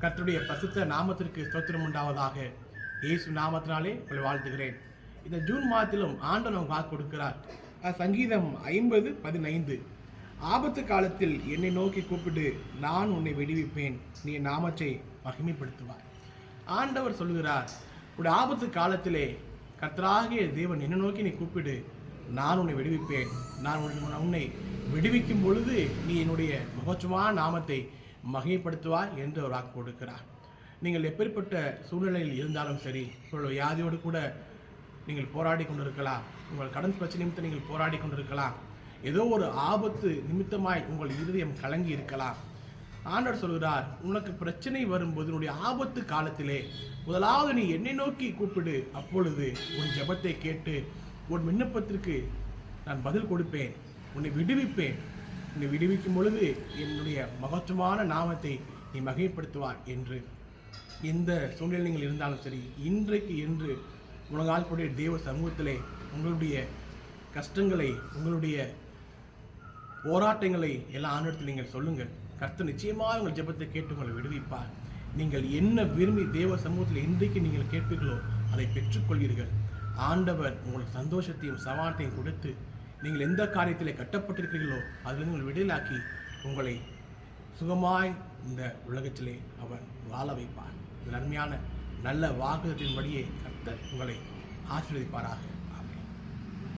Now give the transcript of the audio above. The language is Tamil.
கர்த்தருடைய பசுத்த நாமத்திற்கு ஸ்தோத்திரம் உண்டாவதாக இயேசு நாமத்தினாலே உங்களை வாழ்த்துகிறேன். இந்த ஜூன் மாதத்திலும் ஆண்டு நமக்கு வாக்கு கொடுக்கிறார். சங்கீதம் ஐம்பது பதினைந்து. ஆபத்து காலத்தில் என்னை நோக்கி கூப்பிடு நான் உன்னை விடுவிப்பேன். நீ என் நாமத்தை மகிமைப்படுத்துவார் ஆண்டவர் சொல்கிறார் உடைய ஆபத்து காலத்திலே கர்த்தராகிய தேவன் என்னை நோக்கி நீ கூப்பிடு நான் உன்னை விடுவிப்பேன். நான் உன்னை- உன்னை விடுவிக்கும் பொழுது நீ என்னுடைய மகோச்சமான நாமத்தை மகிமைப்படுத்துவாய் என்று அவர் வாக்கு கொடுக்கிறார். நீங்கள் எப்பேற்பட்ட சூழ்நிலையில் இருந்தாலும் சரி உங்களோட வியாதியோடு கூட நீங்கள் போராடி கொண்டிருக்கலாம். உங்கள் கடன் பிரச்சனை நிமித்தம் நீங்கள் போராடி கொண்டிருக்கலாம். ஏதோ ஒரு ஆபத்து நிமித்தமாய் உங்கள் இருதயம் கலங்கி இருக்கலாம். ஆண்டவர் சொல்கிறார் உனக்கு பிரச்சனை வரும்போது உன்னுடைய ஆபத்து காலத்திலே முதலாவது நீ என்னை நோக்கி கூப்பிடு. அப்பொழுது உன் ஜெபத்தை கேட்டு உன் விண்ணப்பத்திற்கு நான் பதில் கொடுப்பேன். உன்னை விடுவிப்பேன். நீ விடுவிக்கும் பொழுது என்னுடைய மகத்துவமான நாமத்தை நீ மகிமைப்படுத்துவார் என்று. எந்த சூழ்நிலை நீங்கள் இருந்தாலும் சரி இன்றைக்கு என்று உலகால் கூடிய தேவ சமூகத்திலே உங்களுடைய கஷ்டங்களை உங்களுடைய போராட்டங்களை எல்லா ஆண்டத்தில் நீங்கள் சொல்லுங்கள். கர்த்தர் நிச்சயமாக உங்கள் ஜெபத்தை கேட்டு உங்களை விடுவிப்பார். நீங்கள் என்ன விரும்பி தேவ சமூகத்தில் இன்றைக்கு நீங்கள் கேட்பீர்களோ அதை பெற்றுக்கொள்வீர்கள். ஆண்டவர் உங்களுக்கு சந்தோஷத்தையும் சவாலத்தையும் கொடுத்து நீங்கள் எந்த காரியத்திலே கட்டப்பட்டிருக்கிறீர்களோ அதிலிருந்து உங்களை விடுதலாக்கி உங்களை சுகமாய் இந்த உலகத்திலே அவன் வாழ வைப்பார். இந்த அருமையான நல்ல வாகனத்தின்படியே கர்த்தர் உங்களை ஆசீர்வதிப்பாராக.